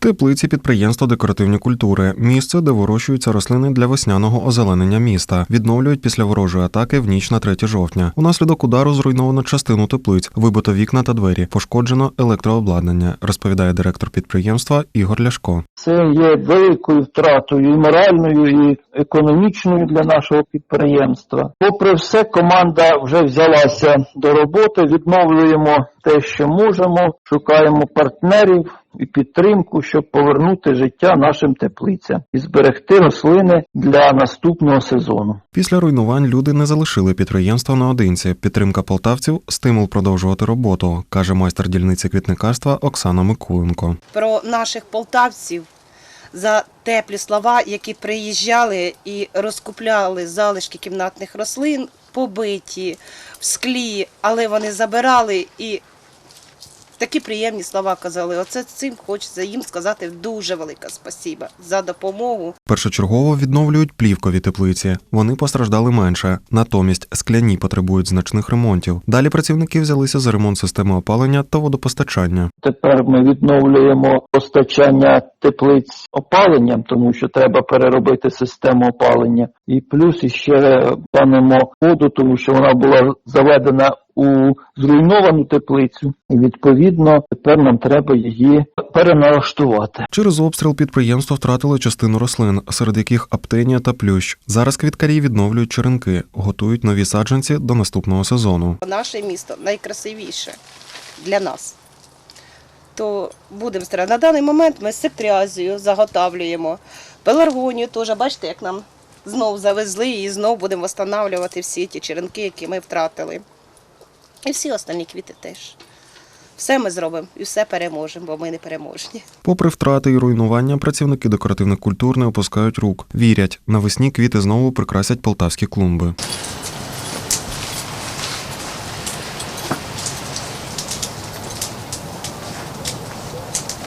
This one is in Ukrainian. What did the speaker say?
Теплиці підприємства декоративні культури місце, де вирощуються рослини для весняного озеленення міста. Відновлюють після ворожої атаки в ніч на 3 жовтня. Унаслідок удару зруйновано частину теплиць, вибито вікна та двері, пошкоджено електрообладнання, розповідає директор підприємства Ігор Ляшко. Це є великою втратою і моральною, і економічною для нашого підприємства. Попри все, команда вже взялася до роботи. Відновлюємо те, що можемо, шукаємо партнерів і підтримку, щоб повернути життя нашим теплицям і зберегти рослини для наступного сезону. Після руйнувань люди не залишили підприємство наодинці. Підтримка полтавців стимул продовжувати роботу, каже майстер дільниці квітникарства Оксана Микуленко. про наших полтавців за теплі слова, які приїжджали і розкупляли залишки кімнатних рослин, побиті в склі, але вони забирали і такі приємні слова казали. Оце цим хочеться їм сказати дуже велике спасіба за допомогу. Першочергово відновлюють плівкові теплиці. Вони постраждали менше. Натомість скляні потребують значних ремонтів. Далі працівники взялися за ремонт системи опалення та водопостачання. Тепер ми відновлюємо постачання теплиць опаленням, тому що треба переробити систему опалення. І плюс іще панимо воду, тому що вона була заведена у зруйновану теплицю. І відповідно тепер нам треба її переналаштувати. Через обстріл підприємство втратило частину рослин, серед яких аптенія та плющ. Зараз квіткарі відновлюють черенки, готують нові саджанці до наступного сезону. Наше місто найкрасивіше для нас. То будемо старати. На даний момент ми септріазію заготавлюємо. Пеларгонію теж, бачите, як нам знов завезли і знов будемо встановлювати всі ті черенки, які ми втратили. І всі останні квіти теж. Все ми зробимо і все переможемо, бо ми не переможні. Попри втрати і руйнування, працівники декоративних культур не опускають рук. Вірять, навесні квіти знову прикрасять полтавські клумби.